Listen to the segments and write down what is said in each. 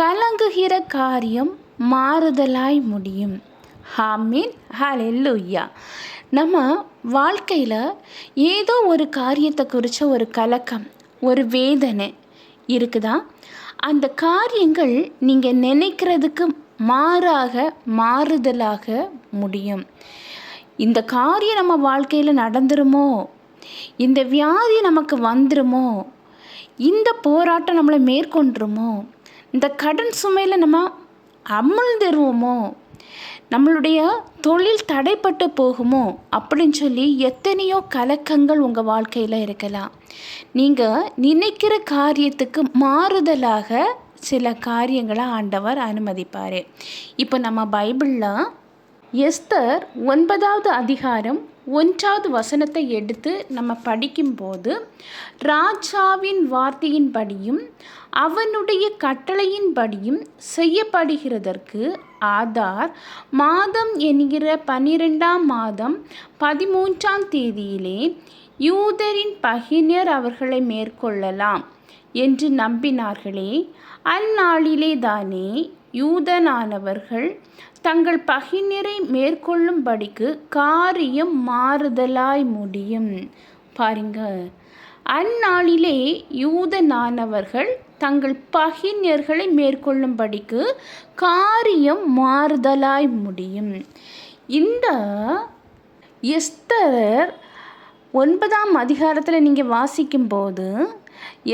கலங்குகிற காரியம் மாறுதலாய் முடியும். ஹாமீன் ஹalleluya. நம்ம வாழ்க்கையில் ஏதோ ஒரு காரியத்தை குறித்த ஒரு கலக்கம் ஒரு வேதனை இருக்குதா? அந்த காரியங்கள் நீங்கள் நினைக்கிறதுக்கு மாறாக மாறுதலாக முடியும். இந்த காரியம் நம்ம வாழ்க்கையில் நடந்துருமோ? இந்த வியாதி நமக்கு வந்துருமோ? இந்த போராட்டம் நம்மளை மேற்கொண்டுருமோ? இந்த கடன் சுமையில் நம்ம அமிழ்ந்துருவோமோ? நம்மளுடைய தொழில் தடைப்பட்டு போகுமோ? அப்படின்னு சொல்லி எத்தனையோ கலக்கங்கள் உங்கள் வாழ்க்கையில் இருக்கலாம். நீங்கள் நினைக்கிற காரியத்துக்கு மாறுதலாக சில காரியங்களை ஆண்டவர் அனுமதிப்பார். இப்போ நம்ம பைபிளில் எஸ்தர் ஒன்பதாவது அதிகாரம் ஒன்றாவது வசனத்தை எடுத்து நம்ம படிக்கும்போது ராஜாவின் வார்த்தையின்படியும் அவனுடைய கட்டளையின்படியும் செய்யப்படுகிறதற்கு ஆதார் மாதம் என்கிற பன்னிரெண்டாம் மாதம் பதிமூன்றாம் தேதியிலே யூதரின் பகினர் அவர்களை மேற்கொள்ளலாம் என்று நம்பினார்களே. அந்நாளிலே தானே யூதனானவர்கள் தங்கள் பகினரை மேற்கொள்ளும்படிக்கு காரியம் மாறுதலாய் முடியும். பாருங்க. அந்நாளிலே யூதனானவர்கள் தங்கள் பகிர்ஞர்களை மேற்கொள்ளும்படிக்கு காரியம் மாறுதலாய் முடியும். இந்த எஸ்தர் ஒன்பதாம் அதிகாரத்தில் நீங்கள் வாசிக்கும்போது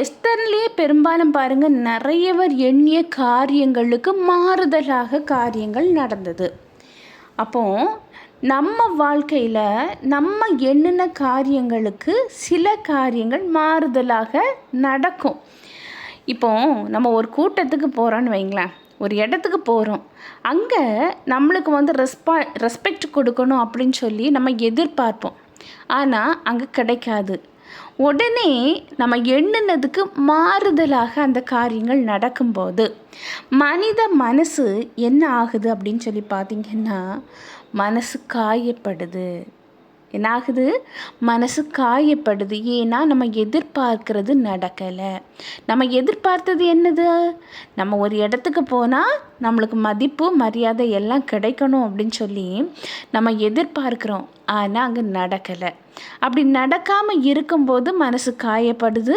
எஸ்தர்லேயே பெரும்பாலும் பாருங்கள் நிறையவர் எண்ணிய காரியங்களுக்கு மாறுதலாக காரியங்கள் நடந்தது. அப்போ நம்ம வாழ்க்கையில் நம்ம எண்ணின காரியங்களுக்கு சில காரியங்கள் மாறுதலாக நடக்கும். இப்போ நம்ம ஒரு கூட்டத்துக்கு போகிறோன்னு வைங்களேன். ஒரு இடத்துக்கு போகிறோம் அங்கே நம்மளுக்கு வந்து ரெஸ்பா ரெஸ்பெக்ட் கொடுக்கணும் அப்படின்னு சொல்லி நம்ம எதிர்பார்ப்போம். ஆனால் அங்கே கிடைக்காது. உடனே நம்ம எண்ணுனதுக்கு மாறுதலாக அந்த காரியங்கள் நடக்கும்போது மனித மனசு என்ன ஆகுது அப்படின்னு சொல்லி பார்த்தீங்கன்னா மனசு காயப்படுது. என்ன ஆகுது மனசு காயப்படுது. ஏன்னா நம்ம எதிர்பார்க்கறது நடக்கலை. நம்ம எதிர்பார்த்தது என்னது? நம்ம ஒரு இடத்துக்கு போனால் நம்மளுக்கு மதிப்பு மரியாதை எல்லாம் கிடைக்கணும் அப்படின்னு சொல்லி நம்ம எதிர்பார்க்குறோம். ஆனால் அங்கே நடக்கலை. அப்படி நடக்காமல் இருக்கும்போது மனசு காயப்படுது.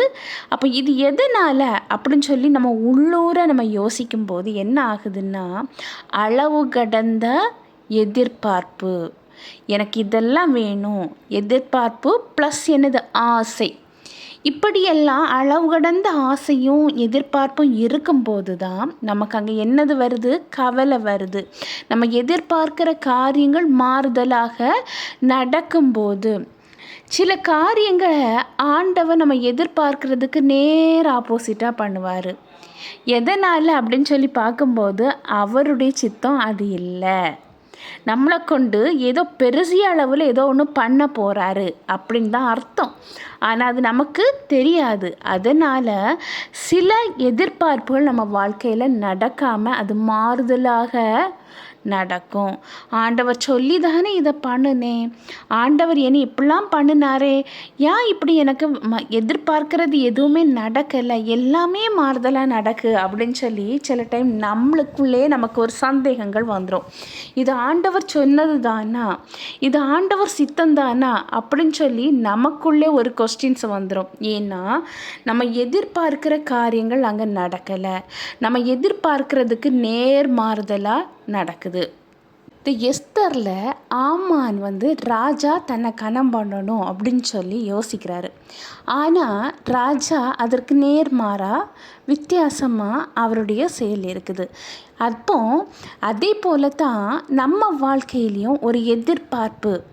அப்போ இது எதனால்? அப்படின்னு சொல்லி நம்ம உள்ளூர நம்ம யோசிக்கும்போது என்ன ஆகுதுன்னா அளவு கடந்த எதிர்பார்ப்பு. எனக்கு இதெல்லாம் வேணும். எதிர்பார்ப்பு ப்ளஸ் எனது ஆசை. இப்படியெல்லாம் அளவு கடந்த ஆசையும் எதிர்பார்ப்பும் இருக்கும்போது தான் நமக்கு அங்கே என்னது வருது? கவலை வருது. நம்ம எதிர்பார்க்கிற காரியங்கள் மாறுதலாக நடக்கும்போது சில காரியங்களை ஆண்டவர் நம்ம எதிர்பார்க்கறதுக்கு நேர் ஆப்போசிட்டாக பண்ணுவார். எதனால் அப்படின்னு சொல்லி பார்க்கும்போது அவருடைய சித்தம் அது இல்லை. நம்மளை கொண்டு ஏதோ பெருசிய அளவில் ஏதோ ஒன்று பண்ண போகிறாரு அப்படின்னு தான் அர்த்தம். ஆனால் அது நமக்கு தெரியாது. அதனால் சில எதிர்பார்ப்புகள் நம்ம வாழ்க்கையில் நடக்காமல் அது மாறுதலாக நடக்கும். ஆண்டவர் சொல்லி தானே இதை பண்ணுனேன் ஆண்டவர் என்னை இப்படிலாம் பண்ணினாரே? ஏன் இப்படி எனக்கு ம எதிர்பார்க்கறது எதுவுமே நடக்கலை. எல்லாமே மாறுதலாக நடக்கு அப்படின்னு சொல்லி சில டைம் நம்மளுக்குள்ளே நமக்கு ஒரு சந்தேகங்கள் வந்துடும் இது ஆண்டவர் சொன்னது தானா இது ஆண்டவர் சித்தம் தானா அப்படின்னு சொல்லி நமக்குள்ளே ஒரு கொஸ்டின்ஸ் வந்துடும் ஏன்னா நம்ம எதிர்பார்க்கிற காரியங்கள் அங்கே நடக்கலை. நம்ம எதிர்பார்க்கறதுக்கு நேர் மாறுதலாக நடக்குது. இந்த எஸ்தரில் ஆமான் வந்து ராஜா தன்னை கணம் பண்ணணும் அப்படின்னு சொல்லி யோசிக்கிறாரு. ஆனால் ராஜா அதற்கு நேர்மாறாக வித்தியாசமாக அவருடைய செயல் இருக்குது. அப்போ அதே போல தான் நம்ம வாழ்க்கையிலையும் ஒரு எதிர்பார்ப்பு.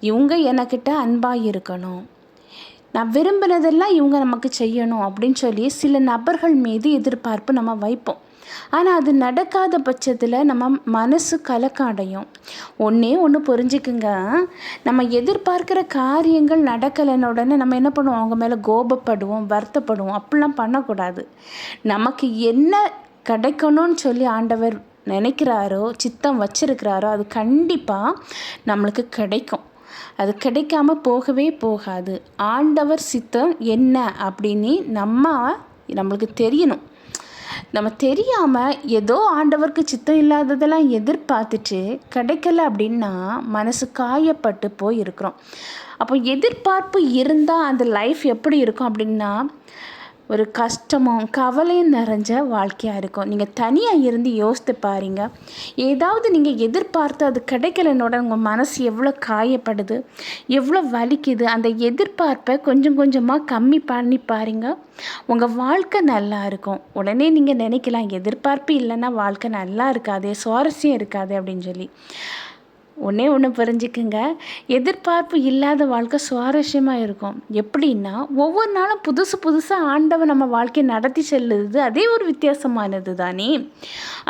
இவங்க எனக்கிட்ட அன்பாக இருக்கணும். நான் விரும்பினதெல்லாம் இவங்க நமக்கு செய்யணும் அப்படின்னு சொல்லி சில நபர்கள் மீது எதிர்பார்ப்பு நம்ம வைப்போம். ஆனால் அது நடக்காத பட்சத்தில் நம்ம மனசு கலக்கம் அடையும் ஒன்றே ஒன்று புரிஞ்சுக்குங்க. நம்ம எதிர்பார்க்குற காரியங்கள் நடக்கலைன்னு உடனே நம்ம என்ன பண்ணுவோம்? அவங்க மேலே கோபப்படுவோம் வருத்தப்படுவோம். அப்படிலாம் பண்ணக்கூடாது. நமக்கு என்ன கிடைக்கணும்னு சொல்லி ஆண்டவர் நினைக்கிறாரோ சித்தம் வச்சிருக்கிறாரோ அது கண்டிப்பாக நம்மளுக்கு கிடைக்கும். அது கிடைக்காம போகவே போகாது. ஆண்டவர் சித்தம் என்ன அப்படின்னு நம்ம நம்மளுக்கு தெரியணும். நம்ம தெரியாமல் ஏதோ ஆண்டவருக்கு சித்தம் இல்லாததெல்லாம் எதிர்பார்த்துட்டு கிடைக்கல அப்படின்னா மனசு காயப்பட்டு போய் இருக்கிறோம் அப்போ எதிர்பார்ப்பு இருந்தால் அந்த லைஃப் எப்படி இருக்கும் அப்படின்னா ஒரு கஷ்டமும் கவலையும் நிறைஞ்ச வாழ்க்கையாக இருக்கும். நீங்கள் தனியாக இருந்து யோசித்து பாருங்க. ஏதாவது நீங்கள் எதிர்பார்த்து அது கிடைக்கலனோட உங்கள் மனசு எவ்வளோ காயப்படுது எவ்வளோ வலிக்குது அந்த எதிர்பார்ப்பை கொஞ்சம் கொஞ்சமாக கம்மி பண்ணி பாருங்க. உங்கள் வாழ்க்கை நல்லா இருக்கும். உடனே நீங்கள் நினைக்கலாம் எதிர்பார்ப்பு இல்லைன்னா வாழ்க்கை நல்லா இருக்காது சுவாரஸ்யம் இருக்காது அப்படின்னு சொல்லி. ஒன்றே ஒன்று புரிஞ்சுக்குங்க. எதிர்பார்ப்பு இல்லாத வாழ்க்கை சுவாரஸ்யமாக இருக்கும். எப்படின்னா ஒவ்வொரு நாளும் புதுசு புதுசாக ஆண்டவன் நம்ம வாழ்க்கையை நடத்தி செல்லுது. அதே ஒரு வித்தியாசமானது தானே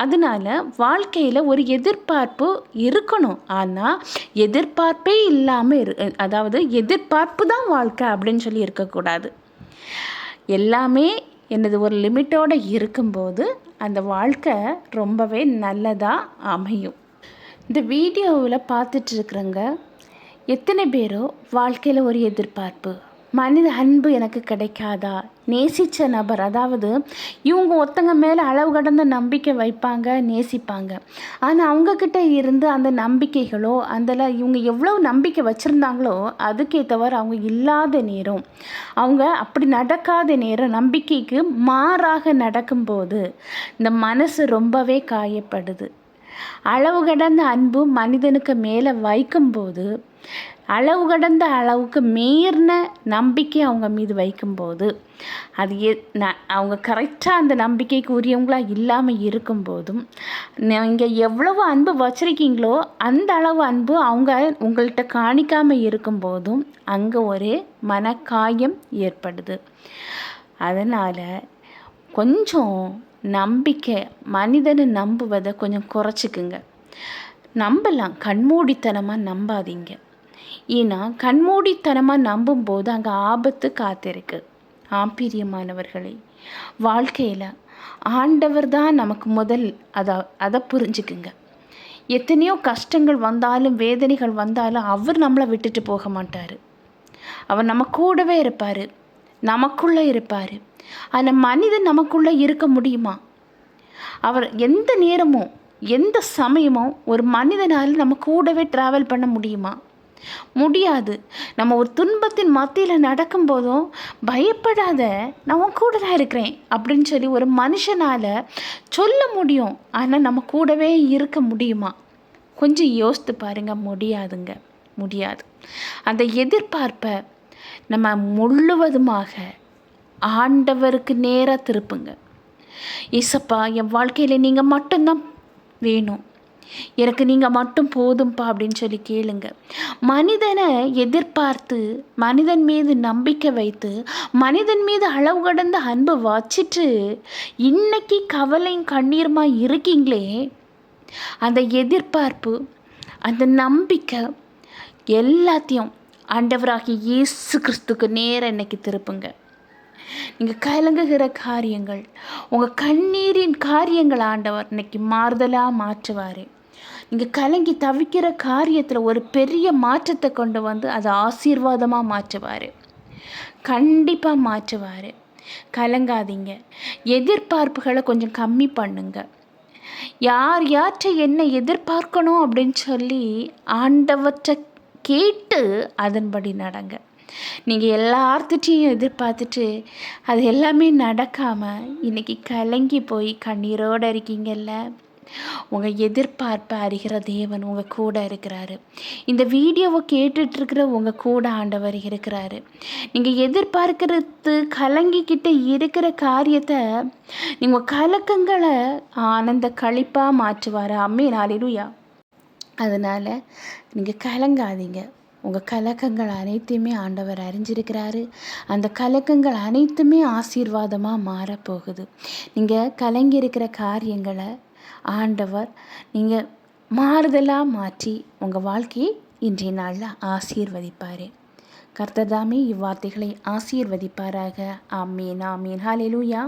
அதனால் வாழ்க்கையில் ஒரு எதிர்பார்ப்பு இருக்கணும். ஆனால் எதிர்பார்ப்பே இல்லாமல் இரு அதாவது எதிர்பார்ப்பு தான் வாழ்க்கை அப்படின்னு சொல்லி இருக்கக்கூடாது. எல்லாமே எனது ஒரு லிமிட்டோடு இருக்கும்போது அந்த வாழ்க்கை ரொம்பவே நல்லதாக அமையும். இந்த வீடியோவில் பார்த்துட்ருக்குறங்க எத்தனை பேரோ வாழ்க்கையில் ஒரு எதிர்பார்ப்பு? மனித அன்பு எனக்கு கிடைக்காதா? நேசித்த நபர் அதாவது இவங்க ஒருத்தங்க மேலே அளவு கடந்த நம்பிக்கை வைப்பாங்க நேசிப்பாங்க. ஆனால் அவங்கக்கிட்ட இருந்து அந்த நம்பிக்கைகளோ அதில் இவங்க எவ்வளோ நம்பிக்கை வச்சுருந்தாங்களோ அதுக்கேற்றவாறு அவங்க இல்லாத நேரம். அவங்க அப்படி நடக்காத நேரம் நம்பிக்கைக்கு மாறாக நடக்கும்போது இந்த மனசு ரொம்பவே காயப்படுது. அளவு கடந்த அன்பு மனிதனுக்கு மேலே வைக்கும்போது அளவு கடந்த அளவுக்கு மீறின நம்பிக்கை அவங்க மீது வைக்கும்போது அது எ ந அவங்க கரெக்டாக அந்த நம்பிக்கைக்கு உரியவங்களாக இல்லாமல் இருக்கும்போதும் நீங்கள் எவ்வளவு அன்பு வச்சுருக்கீங்களோ அந்த அளவு அன்பு அவங்க உங்கள்கிட்ட காணிக்காமல் இருக்கும்போதும் அங்கே ஒரு மனக்காயம் ஏற்படுது. அதனால் கொஞ்சம் நம்பிக்கை மனிதனை நம்புவதை கொஞ்சம் குறைச்சிக்குங்க. நம்பலாம் கண்மூடித்தனமாக நம்பாதீங்க. ஏன்னா கண்மூடித்தனமாக நம்பும்போது அங்கே ஆபத்து காத்திருக்கு. ஆம்பீரியமானவர்களே வாழ்க்கையில் ஆண்டவர் தான் நமக்கு முதல் அதை அதை புரிஞ்சுக்குங்க. எத்தனையோ கஷ்டங்கள் வந்தாலும் வேதனைகள் வந்தாலும் அவர் நம்மளை விட்டுட்டு போக மாட்டார். அவர் நம்ம கூடவே இருப்பார். நமக்குள்ளே இருப்பார். அந்த மனிதன் நமக்குள்ளே இருக்க முடியுமா? அவர் எந்த நேரமும் எந்த சமயமும் ஒரு மனிதனால் நம்ம கூடவே ட்ராவல் பண்ண முடியுமா? முடியாது. நம்ம ஒரு துன்பத்தின் மத்தியில் நடக்கும்போதும் பயப்படாத நான் உன் கூட தான் இருக்கிறேன் அப்படின்னு சொல்லி ஒரு மனுஷனால் சொல்ல முடியும். ஆனால் நம்ம கூடவே இருக்க முடியுமா? கொஞ்சம் யோசித்து பாருங்க. முடியாதுங்க. முடியாது. அந்த எதிர்பார்ப்பை நம்ம முழுவதுமாக ஆண்டவருக்கு நேராக திருப்புங்க. இசப்பா என் வாழ்க்கையில் நீங்கள் மட்டும்தான் வேணும். எனக்கு நீங்கள் மட்டும் போதும்ப்பா அப்படின்னு சொல்லி கேளுங்க. மனிதனை எதிர்பார்த்து மனிதன் மீது நம்பிக்கை வைத்து மனிதன் மீது அளவு கடந்த அன்பு வச்சுட்டு இன்னைக்கு கவலையும் கண்ணீருமா இருக்கீங்களே? அந்த எதிர்பார்ப்பு அந்த நம்பிக்கை எல்லாத்தையும் ஆண்டவராகி இயேசு கிறிஸ்துக்கு நேரம் இன்னைக்கு திருப்புங்க. நீங்கள் கலங்குகிற காரியங்கள் உங்கள் கண்ணீரின் காரியங்கள் ஆண்டவர் இன்னைக்கு மாறுதலாக மாற்றுவார். நீங்கள் கலங்கி தவிக்கிற காரியத்தில் ஒரு பெரிய மாற்றத்தை கொண்டு வந்து அதை ஆசீர்வாதமாக மாற்றுவார். கண்டிப்பாக மாற்றுவார். கலங்காதீங்க. எதிர்பார்ப்புகளை கொஞ்சம் கம்மி பண்ணுங்க. யார் யாற்றை என்ன எதிர்பார்க்கணும் அப்படின்னு சொல்லி ஆண்டவற்றை கேட்டு அதன்படி நடங்க. நீங்கள் எல்லார்த்திட்டையும் எதிர்பார்த்துட்டு அது எல்லாமே நடக்காமல் இன்றைக்கி கலங்கி போய் கண்ணீரோடு இருக்கீங்கல்ல? உங்கள் எதிர்பார்ப்பை அறிகிற தேவன் உங்கள் கூட இருக்கிறாரு. இந்த வீடியோவை கேட்டுட்ருக்கிற உங்கள் கூட ஆண்டவர் இருக்கிறாரு. நீங்கள் எதிர்பார்க்கறது கலங்கிக்கிட்ட இருக்கிற காரியத்தை நீங்கள் கலக்கங்களை ஆனந்த கழிப்பாக மாற்றுவார்? அம்மே நாளிலுயா அதனால் நீங்கள் கலங்காதீங்க. உங்கள் கலக்கங்கள் அனைத்தையுமே ஆண்டவர் அறிஞ்சிருக்கிறாரு. அந்த கலக்கங்கள் அனைத்துமே ஆசீர்வாதமாக மாறப்போகுது. நீங்கள் கலங்கி இருக்கிற காரியங்களை ஆண்டவர் நீங்கள் மாறுதலாக மாற்றி உங்கள் வாழ்க்கையை இன்றைய நாளில் ஆசீர்வதிப்பார். கர்த்ததாமே இவ்வார்த்தைகளை ஆசீர்வதிப்பாராக. ஆமீன் ஆமீன். ஹாலேலூயா